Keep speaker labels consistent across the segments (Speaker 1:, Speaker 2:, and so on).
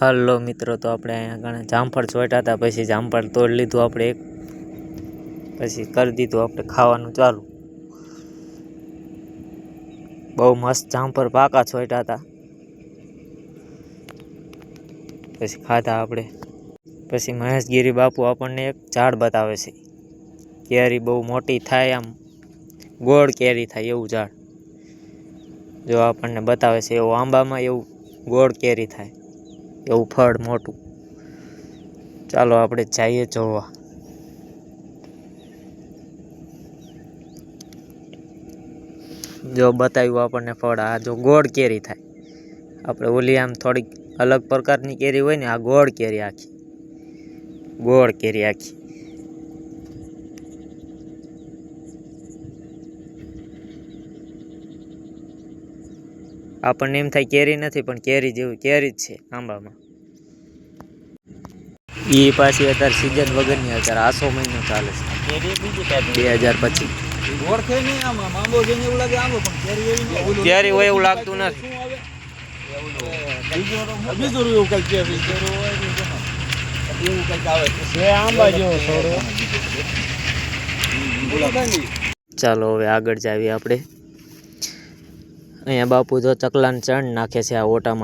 Speaker 1: હાલો મિત્રો, તો આપણે અહીંયા ઘણા જામફળ ચોટ્યા હતા, પછી જામફળ તોડી લીધું આપણે એક. પછી કરી દીધું આપણે ખાવાનું ચાલુ. બહુ મસ્ત જામફળ પાકા ચોટ્યા હતા. પછી ખાધા આપણે. પછી મહેશગીરી બાપુ આપણને એક ઝાડ બતાવે છે. કેરી બહુ મોટી થાય આમ, ગોળ કેરી થાય એવું ઝાડ. જો આપણને બતાવે છે, એવું આંબામાં એવું ગોળ કેરી થાય. એવું ફળ મોટું. ચાલો આપણે જઈએ જોવા. જો બતાવ્યું આપણને ફળ, આ જો ગોળ કેરી થાય. આપણે ઓલી આમ થોડીક અલગ પ્રકારની કેરી હોય ને, આ ગોળ કેરી આખી. ગોળ કેરી આખી. આપણને એમ થાય કેરી નથી, પણ કેરી જેવી, કેરી જ છે આંબામાં. એ પાછી અત્યારે સિઝન વગરની અત્યારે આસો મહિનો ચાલે છે. બે હજાર
Speaker 2: પછી કેરી
Speaker 1: હોય. એવું લાગતું નથી. ચાલો હવે આગળ જાવી આપણે. અહીંયા બાપુ તો ચકલાને ચણ નાખે છે આ ઓટા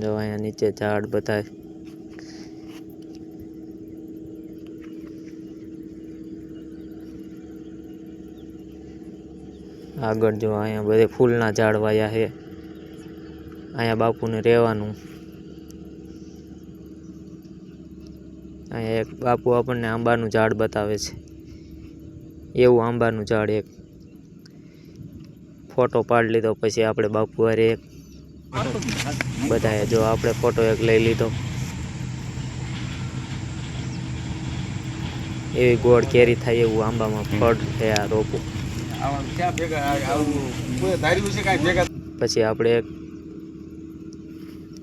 Speaker 1: જો અહીંયા નીચે ઝાડ બધા. આગળ જો અહીંયા બધે ફૂલના ઝાડ વાયા છે. અહીંયા બાપુને રહેવાનું. અહીંયા એક બાપુ આપણને આંબાનું ઝાડ બતાવે છે. એવું આંબાનું ઝાડ એક. ફોટો પાડી લીધો, પછી આપણે બાપુ હારે એક. બધાએ જો આપણે ફોટો એક લઈ લીધો. એવી ગોળ કેરી થાય એવું આંબામાં ફળ છે આ રોપું. પછી આપણે એક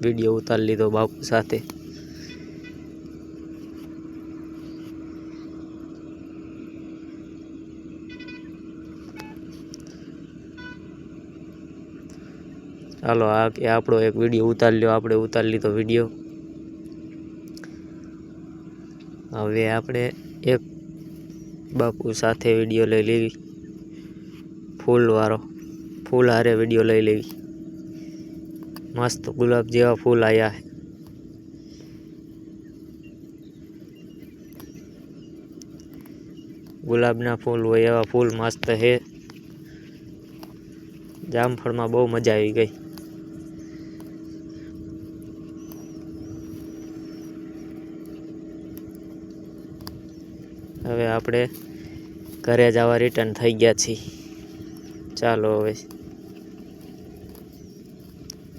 Speaker 1: વીડિયો ઉતારી લીધો બાપુ સાથે. ચાલો આ કે આપણો એક વીડિયો ઉતારી લ્યો, આપણે ઉતારી લીધો વીડિયો હવે આપણે એક બાપુ સાથે વીડિયો લઈ લેવી. ફૂલવાળો ફૂલ હારે વીડિયો લઈ લેવી. મસ્ત ગુલાબ જેવા ફૂલ આવ્યા છે ગુલાબના ફૂલ હોય એવા ફૂલ મસ્ત છે જામફળમાં બહુ મજા આવી ગઈ. હવે આપણે ઘરે જવા રિટર્ન થઈ ગયા છીએ. ચાલો હવે.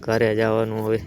Speaker 1: ઘરે જવાનું હવે.